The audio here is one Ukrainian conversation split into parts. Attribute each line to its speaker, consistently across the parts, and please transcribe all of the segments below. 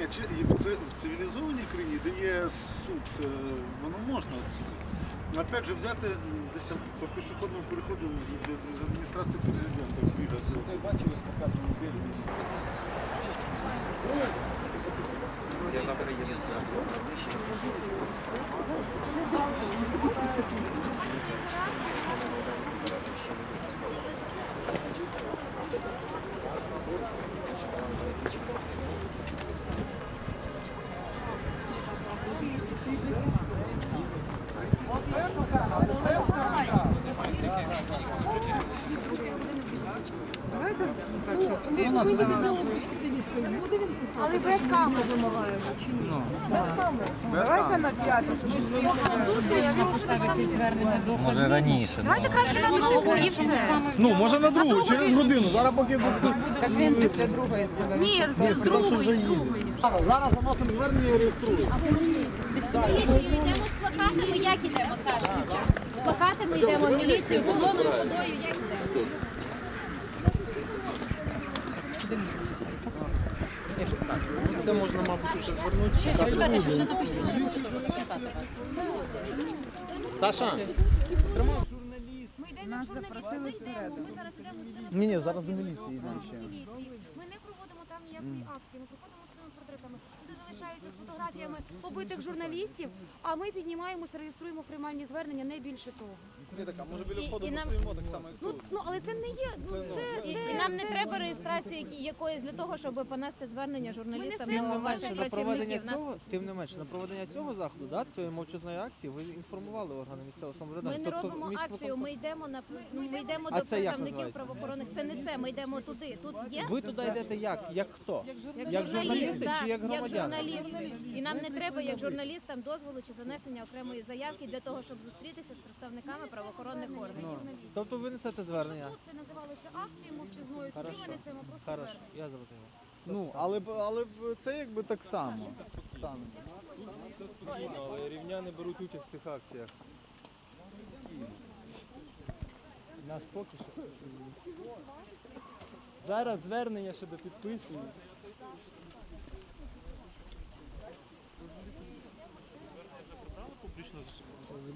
Speaker 1: Ні, чи і в ци- в цивілізованій країні, де є суд, е, воно можна відсудити. Опять же, взяти м, десь там по пішохідному переходу з, з- з адміністрації президента. бігати.
Speaker 2: Я завтра їду ближче.
Speaker 3: Але без камери вимагаємо чи ні? Без камери.
Speaker 4: Давайте на п'яту.
Speaker 5: Може раніше.
Speaker 3: Давайте краще на другу і все.
Speaker 4: Ну, може на другу, через годину. Зараз поки
Speaker 6: Так він після другої сказав.
Speaker 3: Ні, з, другої, з другої.
Speaker 4: зараз заносимо звернення і реєструємо.
Speaker 7: Міліцію йдемо з плакатами, як ідемо, Саша? З плакатами йдемо міліцію, колоною, ходою, як йдемо?
Speaker 4: Це можна, мабуть, уже звернути.
Speaker 3: Ще, ще, чекайте, ще, ще запишіть, ще можу дуже записати вас.
Speaker 4: Саша.
Speaker 3: Ми йдемо як журналісти, ми йдемо, ми зараз йдемо з цими
Speaker 4: Ні, ні, зараз до міліції йдемо ще.
Speaker 3: Ми не проводимо там ніякої акції, ми проходимо з цими портретами. Люди залишаються з фотографіями побитих журналістів, а ми піднімаємося, реєструємо приймальні звернення, не більше того.
Speaker 4: Ні, така, може біля
Speaker 7: І-
Speaker 4: входу
Speaker 7: і
Speaker 4: ми
Speaker 7: нам-
Speaker 4: стоїмо так само, як
Speaker 3: Ну,
Speaker 4: тут.
Speaker 3: ну але це не є. Ну, це,
Speaker 7: І, і нам не треба реєстрації які- якоїсь для того, щоб понести звернення журналістам
Speaker 3: несемо
Speaker 7: до ваших
Speaker 8: на проведення
Speaker 7: працівників. Нас
Speaker 8: цього, тим не менше, на проведення цього заходу, да, цієї мовчазної акції, ви інформували органи місцевого
Speaker 7: ми
Speaker 8: самоврядування.
Speaker 7: не
Speaker 8: Тобто
Speaker 7: робимо
Speaker 8: міськвиконком-
Speaker 7: акцію. Ми йдемо на ну, ми йдемо
Speaker 8: А
Speaker 7: до
Speaker 8: це як
Speaker 7: представників
Speaker 8: називається?
Speaker 7: правоохоронних. Це не це. Ми йдемо туди. Тут є
Speaker 8: Ви туди йдете як? Як хто?
Speaker 7: як,
Speaker 8: як журналісти чи як громадяни?
Speaker 7: журналісти. І нам не треба як журналістам дозволу чи занесення окремої заявки для того, щоб зустрітися з представниками правоохоронних органів.
Speaker 8: Тобто ви несете звернення?
Speaker 3: Тут це називалося акцією мовчазною,
Speaker 8: Хорошо.
Speaker 3: ми несемо просто
Speaker 8: Хорошо,
Speaker 3: звернення.
Speaker 8: я зрозумів.
Speaker 4: Ну, але, б- але б це якби так само. стане.
Speaker 8: Але рівняни беруть участь в цих акціях.
Speaker 4: Нас поки що. Зараз звернення ще допідписують.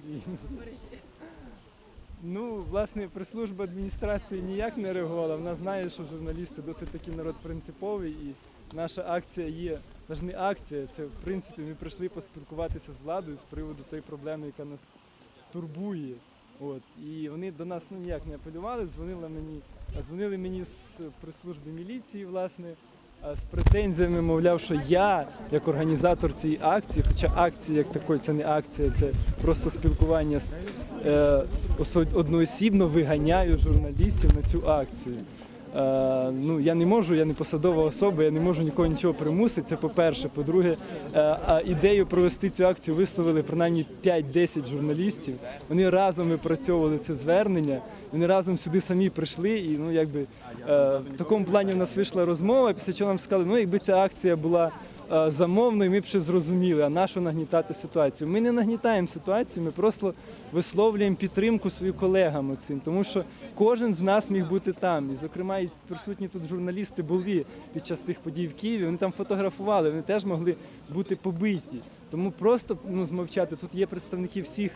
Speaker 4: Ну, власне, прес-служба адміністрації ніяк не реагувала. Вона знає, що журналісти досить таки народ принциповий, і наша акція є, це ж не акція, це в принципі ми прийшли поспілкуватися з владою з приводу тої проблеми, яка нас турбує. От. І вони до нас ну, ніяк не апелювали, дзвонили мені, дзвонили мені з прес-служби міліції, власне, з претензіями, мовляв, що я, як організатор цієї акції, хоча акція як такої, це не акція, це просто спілкування з е, одноосібно виганяю журналістів на цю акцію. Е, ну, я не можу, я не посадова особа, я не можу нікого нічого примусити. Це по-перше. По-друге, е, ідею провести цю акцію висловили принаймні 5-10 журналістів. Вони разом випрацьовували це звернення, вони разом сюди самі прийшли. І ну, якби, е, в такому плані в нас вийшла розмова, після чого нам сказали, ну якби ця акція була е, замовною, ми б ще зрозуміли, а нащо нагнітати ситуацію. Ми не нагнітаємо ситуацію, ми просто висловлюємо підтримку своїм колегам цим, тому що кожен з нас міг бути там. І, зокрема, і присутні тут журналісти були під час тих подій в Києві. Вони там фотографували, вони теж могли бути побиті. Тому просто ну, змовчати. Тут є представники всіх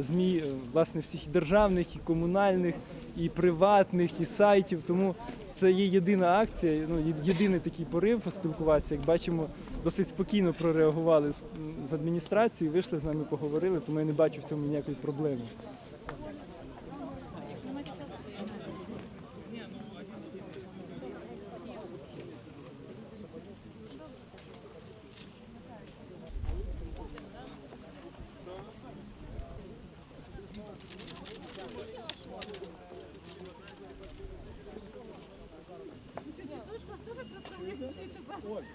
Speaker 4: ЗМІ, е, власне, всіх і державних, і комунальних, і приватних, і сайтів. Тому це є єдина акція, ну, єдиний такий порив поспілкуватися. Як бачимо, досить спокійно прореагували з адміністрації, вийшли з нами, поговорили, тому я не бачу в цьому ніякої проблеми.
Speaker 6: Оля.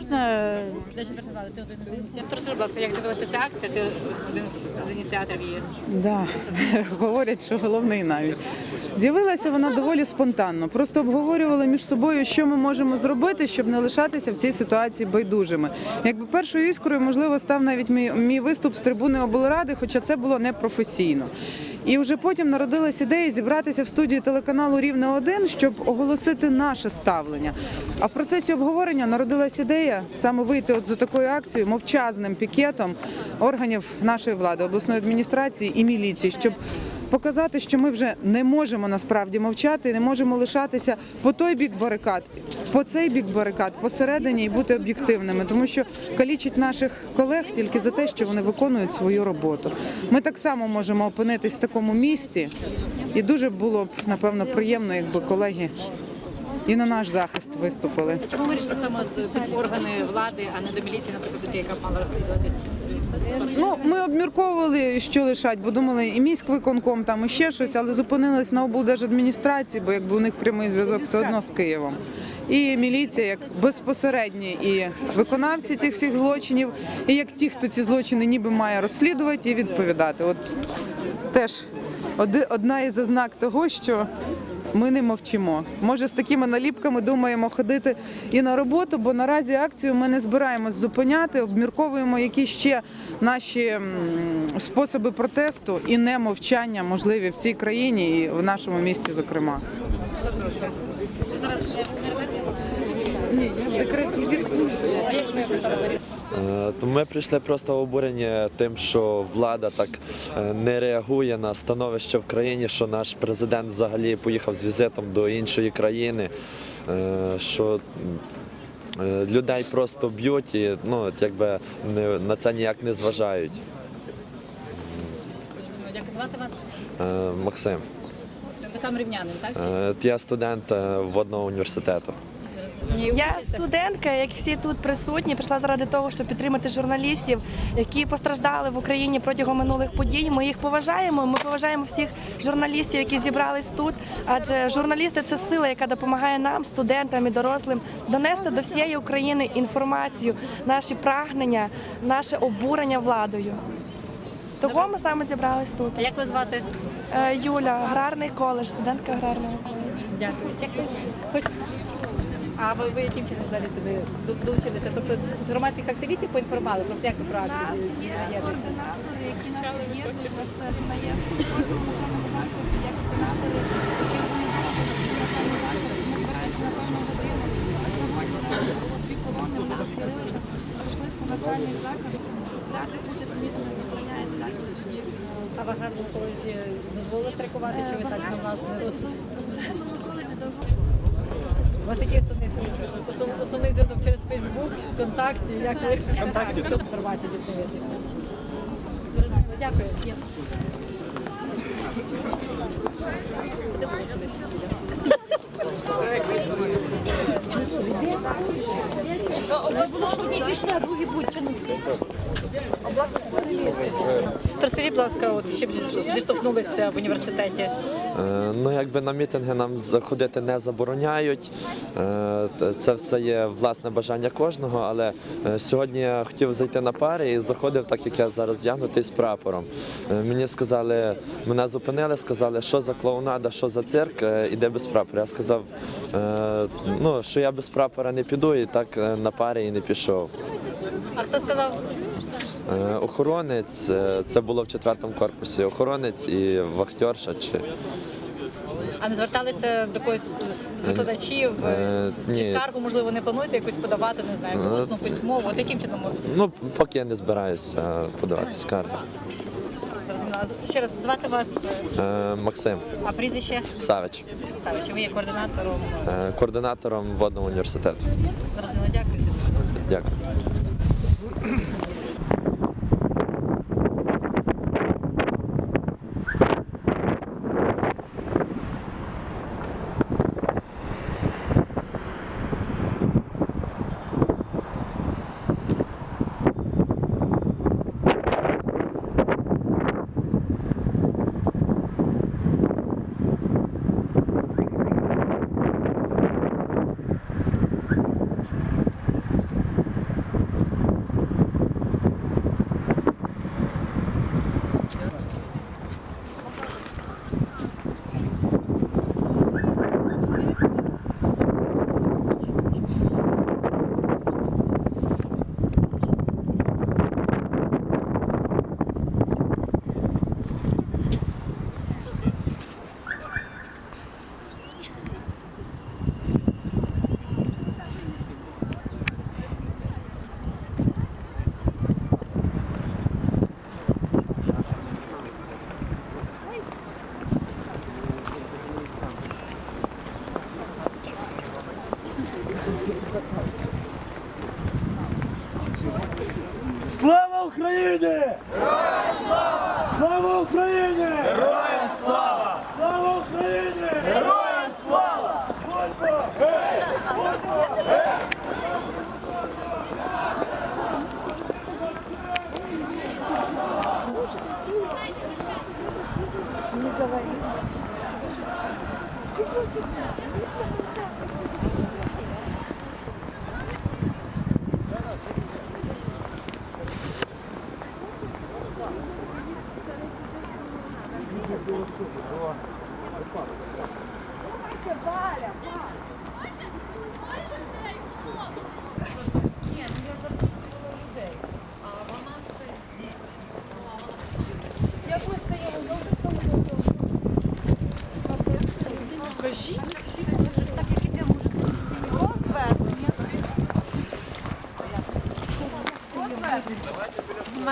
Speaker 6: Можна представити? Ти один із ініціаторів. Розкажи, будь ласка, як з'явилася ця акція? Ти один з ініціаторів її.
Speaker 2: Да. Говорять, що головний навіть. З'явилася вона доволі спонтанно. Просто обговорювали між собою, що ми можемо зробити, щоб не лишатися в цій ситуації байдужими. Якби першою іскрою, можливо, став навіть мій, мій виступ з трибуни облради, хоча це було непрофесійно. І вже потім народилась ідея зібратися в студії телеканалу Рівне 1 щоб оголосити наше ставлення. А в процесі обговорення народилась ідея саме вийти от з такою акцією, мовчазним пікетом органів нашої влади, обласної адміністрації і міліції, щоб показати, що ми вже не можемо насправді мовчати, не можемо лишатися по той бік барикад, по цей бік барикад, посередині і бути об'єктивними, тому що калічить наших колег тільки за те, що вони виконують свою роботу. Ми так само можемо опинитись в такому місці, і дуже було б напевно приємно, якби колеги і на наш захист виступили.
Speaker 6: Чому вирішили саме під органи влади, а не до міліції, наприклад, яка мала розслідувати?
Speaker 2: Ну, ми обмірковували, що лишать, бо думали, і міськвиконком там і ще щось, але зупинились на облдержадміністрації, бо якби у них прямий зв'язок все одно з Києвом. І міліція як безпосередні і виконавці цих всіх злочинів, і як ті, хто ці злочини ніби має розслідувати і відповідати. От теж одна із ознак того, що ми не мовчимо. Може, з такими наліпками думаємо ходити і на роботу, бо наразі акцію ми не збираємось зупиняти, обмірковуємо, які ще наші способи протесту і не мовчання можливі в цій країні і в нашому місті, зокрема.
Speaker 6: Зараз е, редактор?
Speaker 9: Е, То ми прийшли просто обурені тим, що влада так е, не реагує на становище в країні, що наш президент взагалі поїхав з візитом до іншої країни, е, що е, людей просто б'ють і ну, якби на це ніяк не зважають.
Speaker 6: Дякую. Звати вас?
Speaker 9: Е, Максим,
Speaker 6: Максим. Ви сам рівнянин, так?
Speaker 9: Е, я студент е, водного університету.
Speaker 10: Я студентка, як всі тут присутні, прийшла заради того, щоб підтримати журналістів, які постраждали в Україні протягом минулих подій. Ми їх поважаємо. Ми поважаємо всіх журналістів, які зібрались тут. Адже журналісти це сила, яка допомагає нам, студентам і дорослим, донести до всієї України інформацію, наші прагнення, наше обурення владою. Того ми саме зібрались тут.
Speaker 6: А як ви звати?
Speaker 10: Е, Юля, аграрний коледж, студентка аграрного коледжу.
Speaker 6: Дякую. А ви, ви яким чином взагалі сюди долучилися? Тобто з громадських активістів поінформували? Просто як ви про
Speaker 10: У нас є координатори, які нас об'єднують. У нас є в кожному навчальному закладі, є координатори, які організовують ці навчальні заклади. Ми збираємося на певну годину. А сьогодні у нас було дві колони, вони розділилися, пройшли з навчальних закладів. Брати участь в мітингах забороняється далі лише є.
Speaker 6: А в аграрному коледжі дозволили страйкувати, чи ви так на власний розсуд?
Speaker 10: В коледжі дозволено.
Speaker 6: У вас який основний, зв'язок? Основний зв'язок через Фейсбук, ВКонтакті? Як ви ВКонтакті інформацію дізнаєтеся? Дякую. Розкажіть, будь ласка, от щоб зіштовхнулися в університеті.
Speaker 9: Е, Ну, якби на мітинги нам заходити не забороняють. Е, Це все є власне бажання кожного. Але е, сьогодні я хотів зайти на пари і заходив, так як я зараз вдягнутий з прапором. Мені сказали, мене зупинили, сказали, що за клоунада, що за цирк, іде без прапора. Я сказав, ну, що я без прапора не піду, і так на парі і не пішов.
Speaker 6: А хто сказав?
Speaker 9: Е, Охоронець, е, це було в четвертому корпусі. Охоронець і вахтерша. Чи...
Speaker 6: А не зверталися до когось з викладачів?
Speaker 9: Е,
Speaker 6: Чи скаргу, можливо, не плануєте якусь подавати, не знаю, усну письмову? От яким чином
Speaker 9: Ну, поки я не збираюся подавати
Speaker 6: зрозуміла? Ще раз звати вас, Е,
Speaker 9: Максим
Speaker 6: а прізвище
Speaker 9: Савич,
Speaker 6: Савич, ви є координатором.
Speaker 9: е, координатором водного університету.
Speaker 6: Зрозуміло, дякую.
Speaker 9: Дякую.
Speaker 3: Yeah.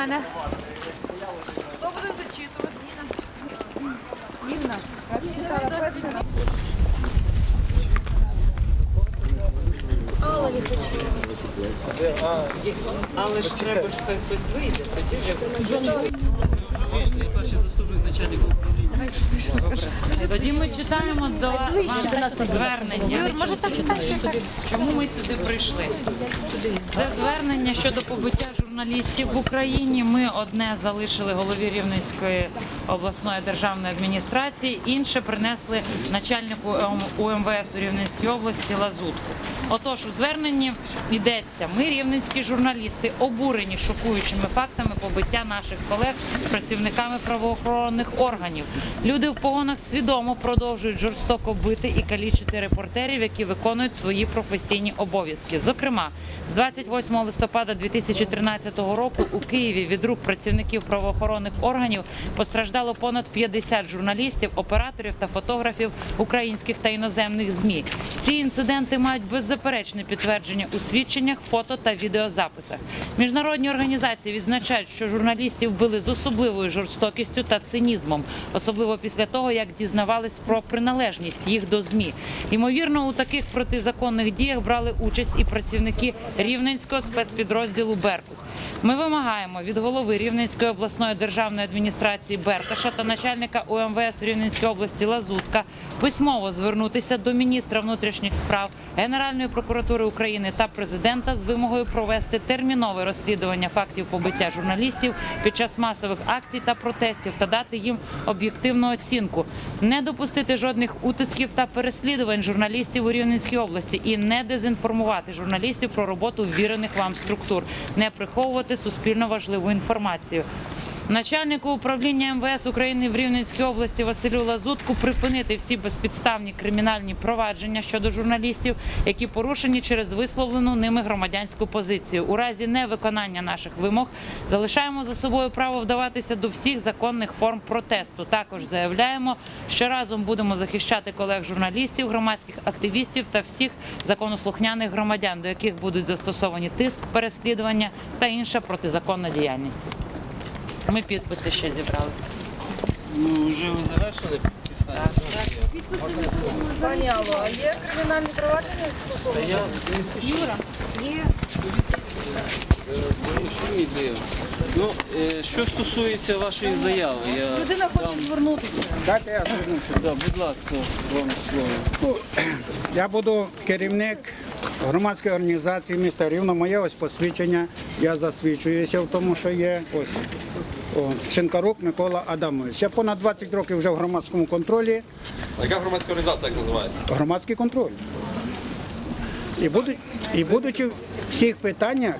Speaker 3: Мене
Speaker 11: Але ж треба, що хтось вийде, тоді вже перший заступник начальника управління.
Speaker 12: Тоді ми читаємо до вам звернення.
Speaker 3: може так стати?
Speaker 12: Чому ми сюди прийшли? Це звернення щодо побиття журналістів в Україні. Ми одне залишили голові Рівненської обласної державної адміністрації, інше принесли начальнику УМВС у Рівненській області Лазутку. Отож, у зверненні йдеться, ми, рівненські журналісти, обурені шокуючими фактами побиття наших колег працівниками правоохоронних органів. Люди в погонах свідомо продовжують жорстоко бити і калічити репортерів, які виконують свої професійні обов'язки. Зокрема, з 28 листопада 2013 року у Києві від рук працівників правоохоронних органів постраждало понад 50 журналістів, операторів та фотографів українських та іноземних змі. Ці інциденти мають беззаперечне підтвердження у свідченнях, фото та відеозаписах. Міжнародні організації відзначають, що журналістів били з особливою жорстокістю та цинізмом, особливо після того, як дізнавались про приналежність їх до змі. Ймовірно, у таких протизаконних діях брали участь і працівники рівненського спецпідрозділу Беркут. Ми вимагаємо від голови Рівненської обласної державної адміністрації Беркаша та начальника УМВС Рівненської області Лазутка письмово звернутися до міністра внутрішніх справ, Генеральної прокуратури України та президента з вимогою провести термінове розслідування фактів побиття журналістів під час масових акцій та протестів та дати їм об'єктивну оцінку, не допустити жодних утисків та переслідувань журналістів у Рівненській області і не дезінформувати журналістів про роботу ввірених вам структур, не приховувати суспільно важливу інформацію. Начальнику управління МВС України в Рівненській області Василю Лазутку припинити всі безпідставні кримінальні провадження щодо журналістів, які порушені через висловлену ними громадянську позицію. У разі невиконання наших вимог залишаємо за собою право вдаватися до всіх законних форм протесту. Також заявляємо, що разом будемо захищати колег журналістів, громадських активістів та всіх законослухняних громадян, до яких будуть застосовані тиск, переслідування та інша протизаконна діяльність. Ми підписи ще зібрали.
Speaker 11: Ну, вже ви завершили?
Speaker 6: Пані Алло, а є кримінальні провадження
Speaker 11: Та я
Speaker 3: Юра, є.
Speaker 11: що. Ну, е, що стосується вашої заяви, я
Speaker 6: людина хоче звернутися.
Speaker 13: Дайте я звернуся.
Speaker 11: да, будь ласка, вам слово.
Speaker 13: Ну, Я буду керівник громадської організації міста Рівно. Моє ось посвідчення. Я засвідчуюся в тому, що є ось Шинкарук Микола Адамович. Я понад 20 років вже в громадському контролі.
Speaker 9: А Яка громадська організація як називається?
Speaker 13: Громадський контроль. І, буду, і будучи в всіх питаннях,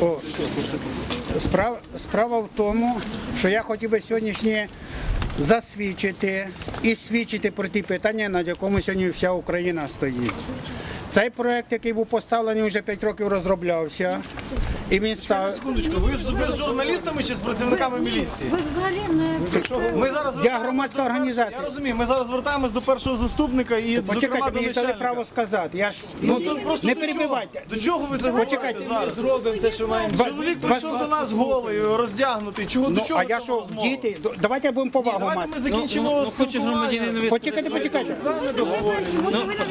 Speaker 13: о, справа, справа в тому, що я хотів би сьогоднішнє засвідчити і свідчити про ті питання, над якими сьогодні вся Україна стоїть. Цей проект, який був поставлений, вже 5 років розроблявся. І він став.
Speaker 1: Секундочку, ви з, ви з журналістами чи з працівниками міліції?
Speaker 3: Ви взагалі не
Speaker 1: Ми зараз
Speaker 13: Я громадська організація.
Speaker 1: Я розумію, ми зараз звертаємось до першого заступника і зокрема
Speaker 13: Почекайте,
Speaker 1: до
Speaker 13: мені дали
Speaker 1: начальника.
Speaker 13: право сказати. Я ж
Speaker 1: Ну,
Speaker 13: ну,
Speaker 1: то просто
Speaker 13: не
Speaker 1: до чого?
Speaker 13: перебивайте.
Speaker 1: До чого ви
Speaker 13: Почекайте,
Speaker 1: говорите зараз? зробимо те, що маємо. Чоловік прийшов до нас голий, роздягнутий. Чого до
Speaker 13: Ну,
Speaker 1: чого
Speaker 13: а я
Speaker 1: ця
Speaker 13: що,
Speaker 1: розмова?
Speaker 13: діти? Д- Давайте будемо повагу
Speaker 1: Давайте
Speaker 13: мати.
Speaker 1: ми закінчимо
Speaker 11: Ну, ну, хоче
Speaker 1: спілкування.
Speaker 11: громадянин висказати
Speaker 13: Почекайте, почекайте.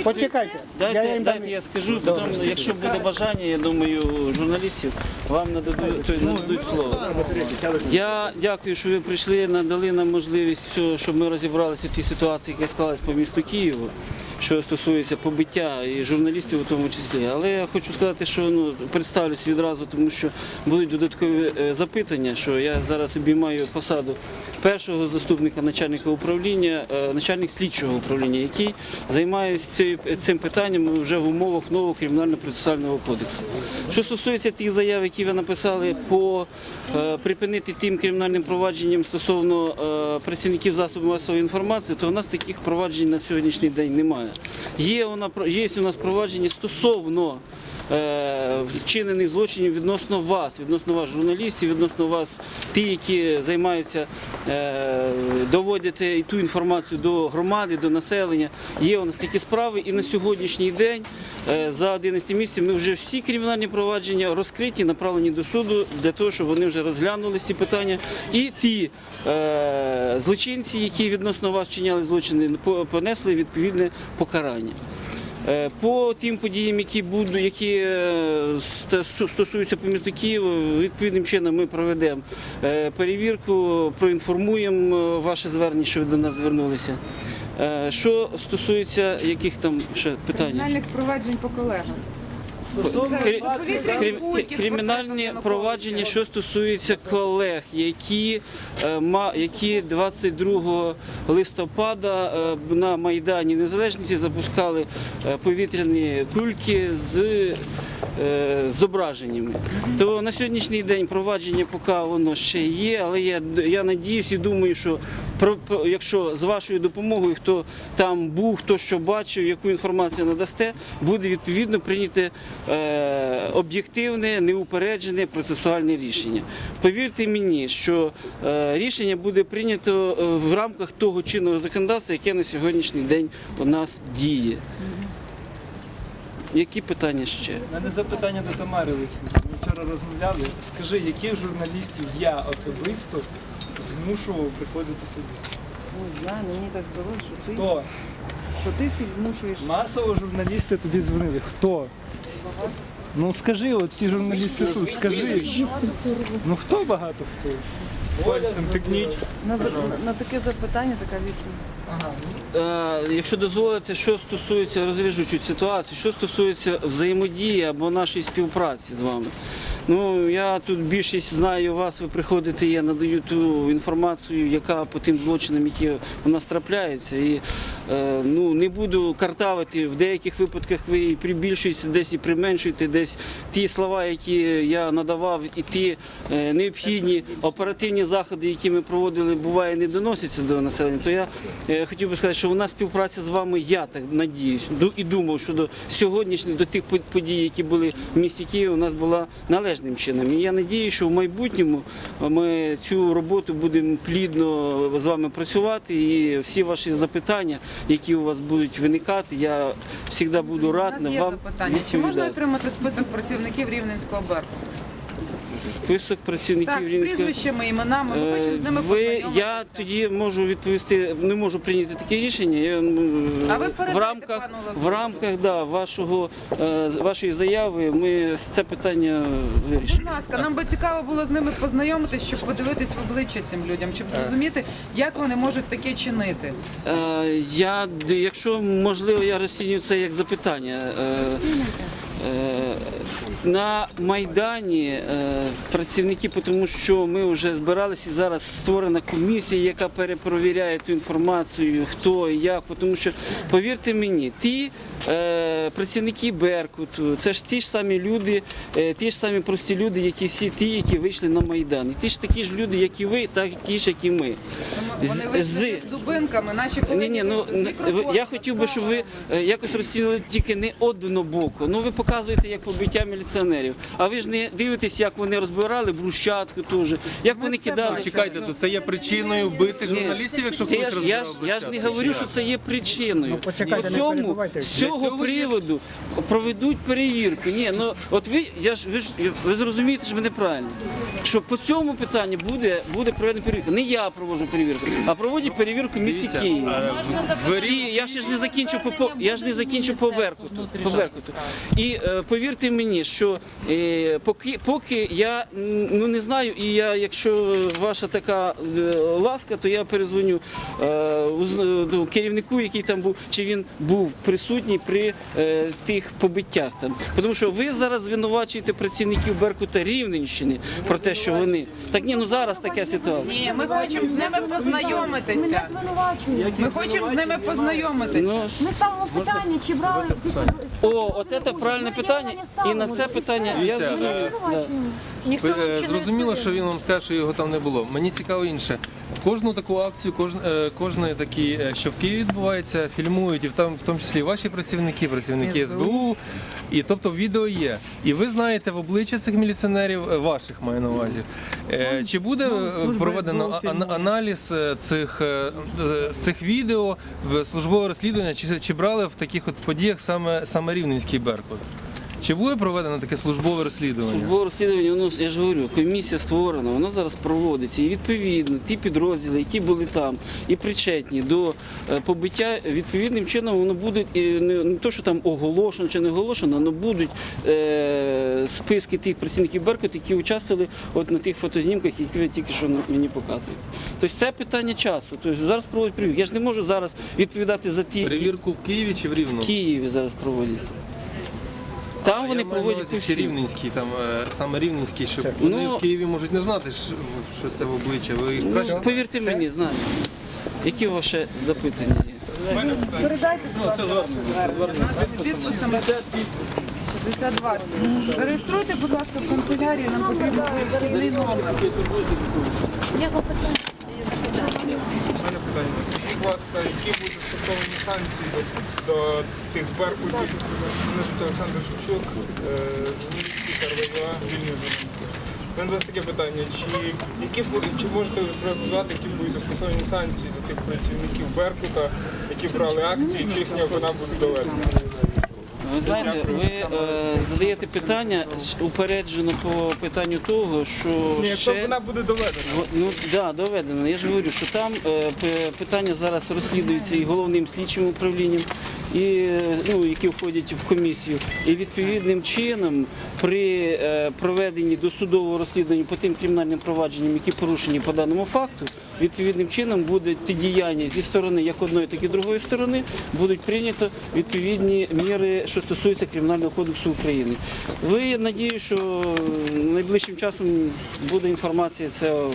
Speaker 13: Почекайте. Я
Speaker 11: Дайте,
Speaker 13: їм дам-
Speaker 11: дайте я скажу, потім, якщо буде бажання, я думаю, журналістів, вам нададуть, то нададуть слово. Я дякую, що ви прийшли, надали нам можливість, що- щоб ми розібралися в тій ситуації, яка склалась по місту Києву, що стосується побиття і журналістів у тому числі. Але я хочу сказати, що ну, представлюсь відразу, тому що будуть додаткові е, запитання, що я зараз обіймаю посаду першого заступника начальника управління, е, начальник слідчого управління, який займається цим питанням вже в умовах нового кримінально-процесуального кодексу. Що стосується тих заяв, які ви написали по е, припинити тим кримінальним провадженням стосовно е, працівників засобів масової інформації, то у нас таких проваджень на сьогоднішній день немає. Є, вона, є у нас провадження стосовно вчинених злочинів відносно вас, відносно вас, журналістів, відносно вас, ті, які займаються, е, доводити ту інформацію до громади, до населення. Є у нас такі справи, і на сьогоднішній день, е, за 11 місяців, ми вже всі кримінальні провадження розкриті, направлені до суду для того, щоб вони вже розглянули ці питання. І ті е, злочинці, які відносно вас вчиняли злочини, понесли відповідне покарання. Е, По тим подіям, які будуть, які е, стосуються по місту Києва, відповідним чином ми проведемо е, перевірку, проінформуємо ваше звернення, що ви до нас звернулися. Що стосується яких там ще питань?
Speaker 2: Кримінальних проваджень по колегам.
Speaker 11: Кри- крим- Кримінальні провадження, що стосується колег, які, е, ма- які 22 листопада е, на Майдані Незалежності запускали е, повітряні кульки з зображеннями. То на сьогоднішній день провадження поки воно ще є, але я, я надіюсь і думаю, що про, про- якщо з вашою допомогою, хто там був, хто що бачив, яку інформацію надасте, буде відповідно прийняте е, об'єктивне, неупереджене процесуальне рішення. Повірте мені, що е, рішення буде прийнято е, в рамках того чинного законодавства, яке на сьогоднішній день у нас діє. Які питання ще?
Speaker 4: У мене запитання до Тамари Лисенко. Ми вчора розмовляли. Скажи, яких журналістів я особисто змушував приходити сюди?
Speaker 2: Ой, знаю, мені так здалося, що ти,
Speaker 4: Хто?
Speaker 2: що ти всіх змушуєш.
Speaker 4: Масово журналісти тобі дзвонили. Хто? Ну скажи, от ці журналісти тут, скажи. Ну хто багато хто? Пальцем тикніть.
Speaker 2: На, за- на таке запитання така відповідь.
Speaker 11: Е, Якщо дозволите, що стосується розв'яжучу ситуацію, що стосується взаємодії або нашої співпраці з вами. Ну я тут більшість знаю вас, ви приходите, я надаю ту інформацію, яка по тим злочинам, які у нас трапляються. І е, ну не буду картавити. В деяких випадках ви і прибільшуєте, десь і применшуєте, десь ті слова, які я надавав, і ті е, необхідні оперативні заходи, які ми проводили, буває не доносяться до населення. То я е, хотів би сказати, що у нас співпраця з вами, я так надіюсь, і думав, що до сьогоднішніх, до тих по- подій, які були в місті Києві, у нас була належним чином. І я надію, що в майбутньому ми цю роботу будемо плідно з вами працювати. І всі ваші запитання, які у вас будуть виникати, я завжди буду
Speaker 2: У
Speaker 11: рад
Speaker 2: нас
Speaker 11: на
Speaker 2: є
Speaker 11: вам
Speaker 2: запитання. Чи можна отримати список працівників Рівненського Беркуту?
Speaker 11: Список працівників
Speaker 2: Так, з
Speaker 11: Рівненської
Speaker 2: прізвищами, іменами. Ми хочемо з ними
Speaker 11: Е, ви,
Speaker 2: познайомитися.
Speaker 11: я тоді можу відповісти, не можу прийняти таке рішення. Я, м,
Speaker 2: А ви
Speaker 11: в рамках,
Speaker 2: пану
Speaker 11: в рамках да, вашого, е, з- вашої заяви ми це питання вирішимо.
Speaker 2: Будь ласка, нам би цікаво було з ними познайомитись, щоб подивитись в обличчя цим людям, щоб зрозуміти, як вони можуть таке чинити.
Speaker 11: Е, Я, д- якщо можливо, я розцінюю це як запитання. Е, е, На Майдані е, працівники, тому що ми вже збиралися і зараз створена комісія, яка перепровіряє ту інформацію, хто і як. Тому що, повірте мені, ті е, працівники Беркуту, це ж ті ж самі люди, е, ті ж самі прості люди, які всі ті, які вийшли на Майдан. І ті ж такі ж люди, як і ви, так ті ж, як і ми.
Speaker 2: Вони вийшли
Speaker 11: з-
Speaker 2: з дубинками, наші
Speaker 11: ні,
Speaker 2: колеги
Speaker 11: ні, ну
Speaker 2: вийшли з
Speaker 11: я хотів би, щоб ви е, якось розцінили тільки не однобоко. Ну ви показуєте як побиття міліціонерів. А ви ж не дивитесь, як вони розбирали брусчатку теж, як вони кидали.
Speaker 14: Чекайте, то це є причиною бити журналістів, якщо хтось
Speaker 11: ж- я, ж, я ж не говорю, що це є причиною. По цьому, з цього приводу проведуть перевірку. Ні, ну от ви, я ж ви ж ви зрозумієте ж мене правильно. Що по цьому питанню буде, буде проведена перевірка. Не я проводжу перевірку, а проводять перевірку в місті Києві. І я ще ж не закінчив по, по я ж не закінчив по Беркуту. По Беркуту. І повірте мені, що е, поки, поки я ну не знаю, і я, якщо ваша така е, ласка, то я перезвоню е, уз- до керівнику, який там був, чи він був присутній при е, тих побиттях там. Тому що ви зараз звинувачуєте працівників Беркута Рівненщини про те, що вони так ні, ну зараз така ситуація.
Speaker 2: Ні, ми хочемо з ними
Speaker 3: Ми не
Speaker 2: познайомитися.
Speaker 3: звинувачуємо.
Speaker 2: Ми хочемо з ними познайомитися.
Speaker 11: Ну,
Speaker 3: Ми ставимо питання, чи брали
Speaker 11: о, от це правильне питання, і на це питання я
Speaker 14: Дивіться,
Speaker 11: зрозумів.
Speaker 14: е,
Speaker 6: Ніхто вам
Speaker 14: е,
Speaker 6: ще не
Speaker 14: Зрозуміло, що він вам скаже, що його там не було. Мені цікаво інше. Кожну таку акцію, кожен, е, кожної такі, е, що в Києві відбувається, фільмують, і в там, в тому числі ваші працівники, працівники СБУ. І тобто відео є. І ви знаєте в обличчя цих міліціонерів, е, ваших маю на увазі. Е, Чи буде е, проведено
Speaker 2: СБУ
Speaker 14: ан- аналіз е, цих, е, е, цих відео службове розслідування, чи, чи брали в таких от подіях саме, саме Рівненський Беркут? Чи буде проведено таке службове розслідування?
Speaker 11: Службове розслідування, воно я ж говорю, комісія створена, воно зараз проводиться. І відповідно ті підрозділи, які були там і причетні до е, побиття, відповідним чином воно буде не, то, що там оголошено чи не оголошено, але будуть е, списки тих працівників Беркут, які участвували от на тих фотознімках, які ви тільки що мені показуєте. Тобто це питання часу. Тобто зараз проводять перевірку. Я ж не можу зараз відповідати за ті
Speaker 14: Перевірку в Києві чи в Рівному?
Speaker 11: в Києві зараз проводять. Там
Speaker 14: А
Speaker 11: вони
Speaker 14: я
Speaker 11: проводять всі.
Speaker 14: рівненський, там е, саме рівненський, щоб вони
Speaker 11: Ну,
Speaker 14: в Києві можуть не знати, що, що це в обличчя. Ви їх
Speaker 11: Ну,
Speaker 14: краще
Speaker 11: повірте мені, знаю. Які ваші запитання є?
Speaker 2: Підписами 62. Зареєструйте, будь ласка, в канцелярії, нам потрібен вихідний номер.
Speaker 3: Є запитання.
Speaker 15: У мене питання. Будь ласка, які будуть стосовані санкції до, до тих беркутів? Мене звуть Олександр Шевчук, е, журналістський РВЗА, вільний журналістський. У мене до вас таке питання. Чи, які, чи можете ви прогнозувати, які будуть застосовані санкції до тих працівників Беркута, які брали акції, чи їхня вина буде доведена?
Speaker 11: Ви знаєте, ви е, задаєте питання упереджено по питанню того, що
Speaker 15: Ні, якщо
Speaker 11: ще...
Speaker 15: вона буде доведена.
Speaker 11: Во- Ну да, доведено. Я ж говорю, що там е, п- питання зараз розслідується і головним слідчим управлінням, і е, ну, які входять в комісію. І відповідним чином при е, проведенні досудового розслідування по тим кримінальним провадженням, які порушені по даному факту, відповідним чином будуть ті діяння зі сторони як одної, так і другої сторони, будуть прийнято відповідні міри, що стосуються Кримінального кодексу України. Ви надію, що найближчим часом буде інформація це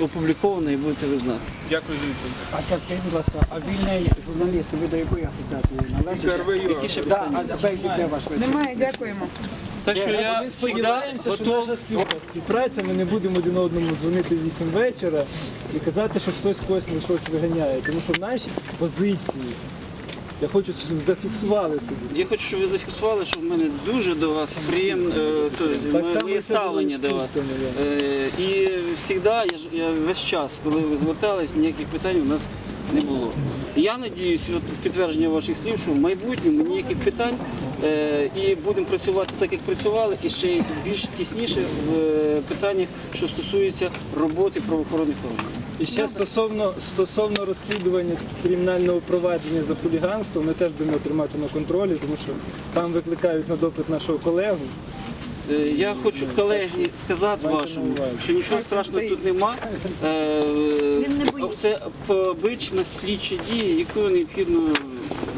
Speaker 11: опублікована і будете ви знати.
Speaker 15: Дякую за відповідь.
Speaker 13: А це скажіть, будь ласка, а вільний журналіст, ви до якої асоціації належите?
Speaker 11: Які ще
Speaker 13: Да, а де ваш вид?
Speaker 2: Немає, дякуємо.
Speaker 11: Так що я
Speaker 4: Ми сподіваємося, що
Speaker 11: готов.
Speaker 4: наша спів- співпраця, ми не будемо один одному дзвонити в 8 вечора і казати, що хтось когось на щось виганяє. Тому що наші позиції, я хочу, щоб зафіксували собі.
Speaker 11: Я хочу, щоб ви зафіксували, що в мене дуже до вас приємне е, то,
Speaker 4: Так само
Speaker 11: моє
Speaker 4: і це
Speaker 11: ставлення
Speaker 4: було
Speaker 11: до вас. Е, І завжди, я, ж- я весь час, коли ви звертались, ніяких питань у нас не було. Я надіюсь, от підтвердження ваших слів, що в майбутньому ніяких питань е, і будемо працювати так, як працювали, і ще більш тісніше в е, питаннях, що стосуються роботи правоохоронних органів.
Speaker 4: І ще стосовно, стосовно розслідування кримінального провадження за хуліганство, ми теж будемо тримати на контролі, тому що там викликають на допит нашого колегу.
Speaker 11: Е, Я хочу колеги сказати вашому, що нічого страшного тут нема. Е, Це обична слідча дія, яку необхідно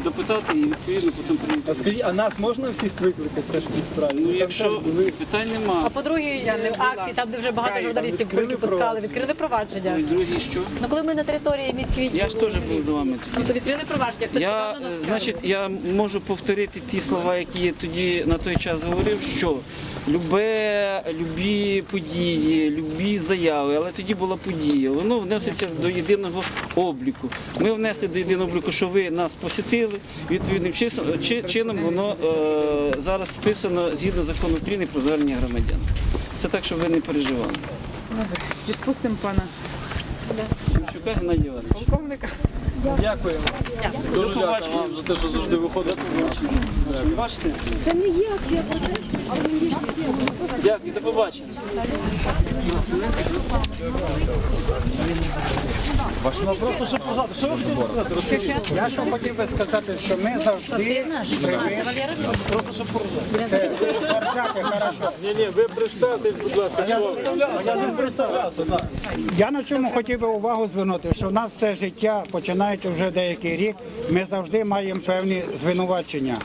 Speaker 11: допитати і відповідно потім
Speaker 4: А
Speaker 11: прийняти.
Speaker 4: скажіть, а нас можна всіх викликати теж в цій справі?
Speaker 11: Ну,
Speaker 4: Там
Speaker 11: якщо питань
Speaker 6: А
Speaker 11: нема,
Speaker 6: по другій акції, там де вже багато журналістів кульки пускали,
Speaker 4: провадження.
Speaker 6: відкрили провадження.
Speaker 11: і другі що?
Speaker 6: Ну коли ми на території міської
Speaker 11: Я ж теж був з вами
Speaker 6: Ну то відкрили провадження, хтось
Speaker 11: Я,
Speaker 6: подав на
Speaker 11: е,
Speaker 6: нас
Speaker 11: значить, я можу повторити ті слова, які я тоді на той час говорив, що любе, любі події, любі заяви, але тоді була подія, воно вноситься до єдиного обліку. Ми внесли до єдиного обліку, що ви нас посітили, відповідним чином воно е, зараз списано згідно закону України про звернення громадян. Це так, щоб ви не переживали.
Speaker 2: Відпустимо пана
Speaker 11: Шевчука Геннадій Іванович.
Speaker 2: полковника.
Speaker 4: Дякуємо.
Speaker 11: дякую вам
Speaker 1: за те, що завжди виходить.
Speaker 11: Бачите? Дякую, до побачення.
Speaker 1: Просто щоб пожати. Що ви хотіли сказати?
Speaker 13: Я що хотів би сказати, що ми завжди.
Speaker 1: Просто щоб поржати.
Speaker 13: Поржати хорошо.
Speaker 1: Ні, ні, ви представтесь, будь ласка. Я ж представлявся, я ж представлявся, так.
Speaker 13: Я на чому хотів би увагу звернути, що в нас все життя, починаючи вже деякий рік, ми завжди маємо певні звинувачення.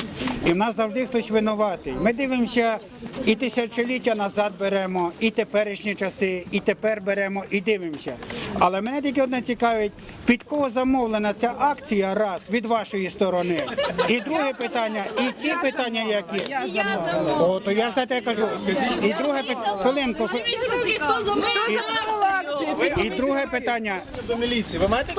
Speaker 13: І в нас завжди хтось винуватий. Ми дивимося і тисячоліття назад беремо, і теперішні часи, і тепер беремо, і дивимося. Але мене тільки одне цікавить, під кого замовлена ця акція раз від вашої сторони. І друге питання, і ці питання які? О, то я ж за те кажу. І друге питання, хвилинку.
Speaker 3: Хто за
Speaker 13: І друге питання.
Speaker 1: До міліції. Ви маєте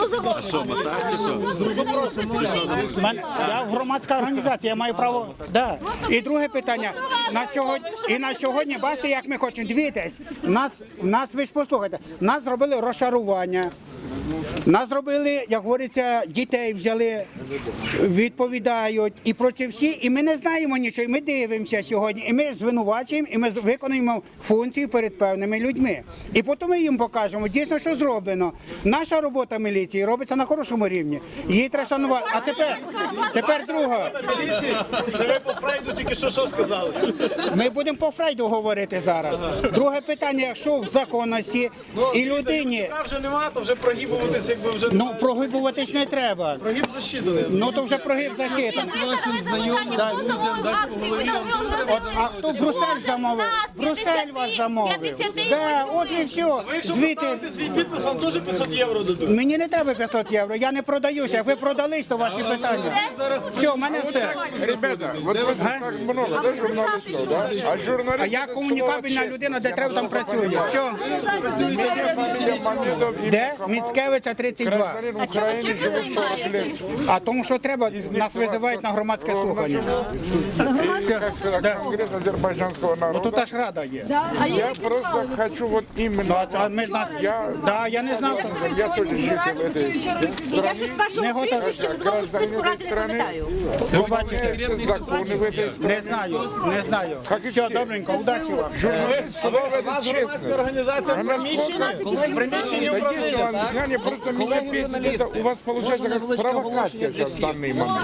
Speaker 13: Мен- Я громадська організація, я маю право. Да. І друге питання. На сьогодні, і на сьогодні, бачите, як ми хочемо. Дивіться, нас, нас, ви ж послухайте, нас зробили розшарування. Нас зробили, як говориться, дітей взяли, відповідають і проти всі, і ми не знаємо нічого. і Ми дивимося сьогодні, і ми звинувачуємо, і ми виконуємо функцію перед певними людьми. І потім ми їм покажемо дійсно, що зроблено. Наша робота міліції робиться на хорошому рівні. Її треба шанувати. А тепер, тепер друга.
Speaker 1: міліції? Це ви по Фрейду тільки що що сказали?
Speaker 13: Ми будемо по Фрейду говорити зараз. Друге питання, якщо в законності і людині.
Speaker 1: вже нема, то вже прогибуватись, якби вже
Speaker 13: Ну, прогибуватись не треба.
Speaker 1: прогиб засчитаний.
Speaker 13: Ну то вже прогиб засчитаний.
Speaker 1: Вашим знайомим, друзям дасть по голові.
Speaker 13: А хто Брусель замовив? Брусель вас замовив. Да, от і все.
Speaker 1: Ви якщо
Speaker 13: Звідти
Speaker 1: поставите свій підпис, вам теж 500 євро дадуть.
Speaker 13: мені не треба 500 євро, я не продаюся. Як ви продались, то ваші питання. Все, в мене все.
Speaker 16: Ребята, вот вы так много, да, журналистов, да? А журналисты...
Speaker 13: А я комунікабельна людина, де треба там працюю. Все. Де? Міцкевича 32.
Speaker 16: Гражданин Украины, живет 40 лет.
Speaker 13: А тому що треба, нас визивають на громадське слухання.
Speaker 16: И, как сказать, Конгресс азербайджанского
Speaker 13: Ну
Speaker 16: народа.
Speaker 13: тут аж рада є.
Speaker 16: Я просто хочу вот
Speaker 13: Ну,
Speaker 16: именно...
Speaker 13: а- а ми нас,
Speaker 16: Я,
Speaker 13: да, я не знав.
Speaker 16: я тоже житель этой
Speaker 3: Я щось вашого
Speaker 13: Не готовий.
Speaker 3: прізвища в трудовому списку ради не пам'ятаю.
Speaker 13: Побачите.
Speaker 16: законы в этой стране.
Speaker 13: Не знаю, не знаю. Все, добренько, удачі вам.
Speaker 16: Журналист
Speaker 1: У вас громадська організація в приміщенні? В приміщенні управління, так?
Speaker 16: Я не просто меня журналісти, у вас получается провокація зараз в данный момент.